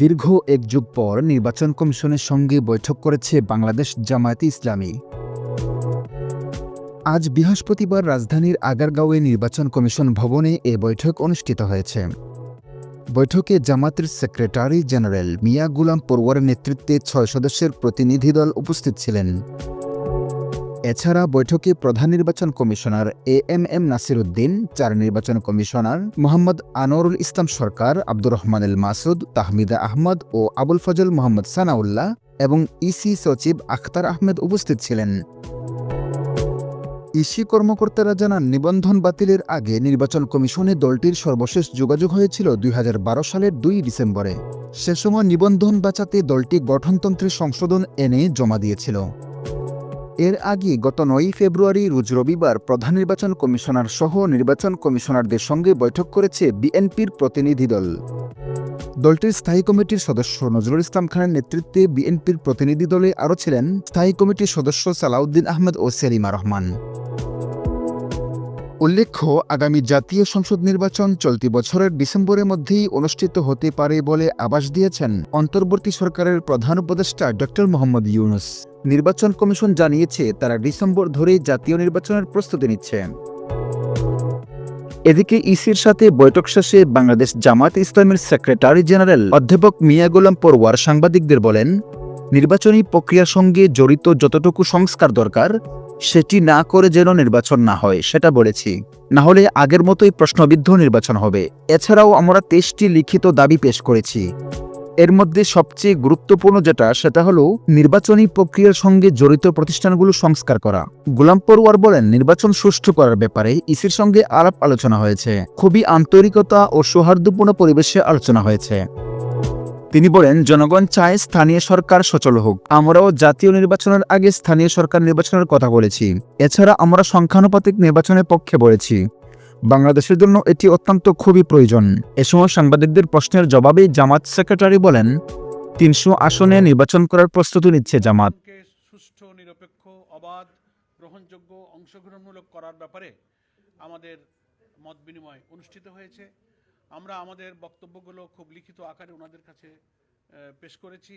দীর্ঘ এক যুগ পর নির্বাচন কমিশনের সঙ্গে বৈঠক করেছে বাংলাদেশ জামায়াতে ইসলামী। আজ বৃহস্পতিবার রাজধানীর আগারগাঁওয়ে নির্বাচন কমিশন ভবনে এ বৈঠক অনুষ্ঠিত হয়েছে। বৈঠকে জামাতের সেক্রেটারি জেনারেল মিয়া গুলাম পড়ুয়ার নেতৃত্বে ছয় সদস্যের প্রতিনিধি দল উপস্থিত ছিলেন। এছাড়া বৈঠকে প্রধান নির্বাচন commissioner A M M Nasir Uddin চার নির্বাচন কমিশনার মোহাম্মদ আনোয়ারুল ইসলাম সরকার, আব্দুর রহমান এল মাসুদ, তাহমিদা আহমদ ও আবুল ফজল মোহাম্মদ সানাউল্লাহ এবং ইসি সচিব আখতার আহমেদ উপস্থিত ছিলেন। ইসি কর্মকর্তারা জানান, নিবন্ধন বাতিলের আগে নির্বাচন কমিশনে দলটির সর্বশেষ যোগাযোগ হয়েছিল দুই হাজার বারো সালের দুই ডিসেম্বরে। সে সময় নিবন্ধন বাঁচাতে দলটি গঠনতন্ত্রের সংশোধন এনে জমা দিয়েছিল। এর আগে গত নয়ই ফেব্রুয়ারি রোজ রবিবার প্রধান নির্বাচন কমিশনার সহ নির্বাচন কমিশনারদের সঙ্গে বৈঠক করেছে বিএনপির প্রতিনিধি দল। দলটির স্থায়ী কমিটির সদস্য নজরুল ইসলাম খানের নেতৃত্বে বিএনপির প্রতিনিধি দলে আরও ছিলেন স্থায়ী কমিটির সদস্য সালাউদ্দিন আহমেদ ও সেলিমা রহমান। উল্লেখ্য, আগামী জাতীয় সংসদ নির্বাচন চলতি বছরের ডিসেম্বরের মধ্যেই অনুষ্ঠিত হতে পারে বলে আবাস দিয়েছেন অন্তর্বর্তী সরকারের প্রধান উপদেষ্টা ড মোহাম্মদ ইউনুস। নির্বাচন কমিশন জানিয়েছে, তারা ডিসেম্বর ধরেই জাতীয় নির্বাচনের প্রস্তুতি নিচ্ছে। এদিকে ইসির সাথে বৈঠক শেষে বাংলাদেশ জামায়াত ইসলামের সেক্রেটারি জেনারেল অধ্যাপক মিয়া গোলাম পরওয়ার সাংবাদিকদের বলেন, নির্বাচনী প্রক্রিয়ার সঙ্গে জড়িত যতটুকু সংস্কার দরকার সেটি না করে যেন নির্বাচন না হয়, সেটা বলেছি। না হলে আগের মতোই প্রশ্নবিদ্ধ নির্বাচন হবে। এছাড়াও আমরা তেইশটি লিখিত দাবি পেশ করেছি। এর মধ্যে সবচেয়ে গুরুত্বপূর্ণ যেটা, সেটা হলো নির্বাচনী প্রক্রিয়ার সঙ্গে জড়িত প্রতিষ্ঠানগুলো সংস্কার করা। গোলাম পরওয়ার বলেন, নির্বাচন সুষ্ঠু করার ব্যাপারে ইসির সঙ্গে আলাপ আলোচনা হয়েছে। খুবই আন্তরিকতা ও সৌহার্দ্যপূর্ণ পরিবেশে আলোচনা হয়েছে। তিনি বলেন, জনগণ চায় স্থানীয় সরকার সচল হোক। আমরাও জাতীয় নির্বাচনের আগে স্থানীয় সরকার নির্বাচনের কথা বলেছি। এছাড়া আমরা সংখ্যানুপাতিক নির্বাচনের পক্ষে বলেছি। বাংলাদেশের জন্য এটি অত্যন্ত খুবই প্রয়োজন। এ সময় সাংবাদিকদের প্রশ্নের জবাবে জামাত সেক্রেটারি বলেন, তিনশো আসনে নির্বাচন করার প্রস্তুতি নিচ্ছে জামাত। নিরপেক্ষ, অবাধ, গ্রহণযোগ্য, অংশগ্রহণমূলক করার ব্যাপারে আমাদের মত বিনিময় অনুষ্ঠিত হয়েছে। আমরা আমাদের বক্তব্যগুলো খুব লিখিত আকারে ওনাদের কাছে পেশ করেছি।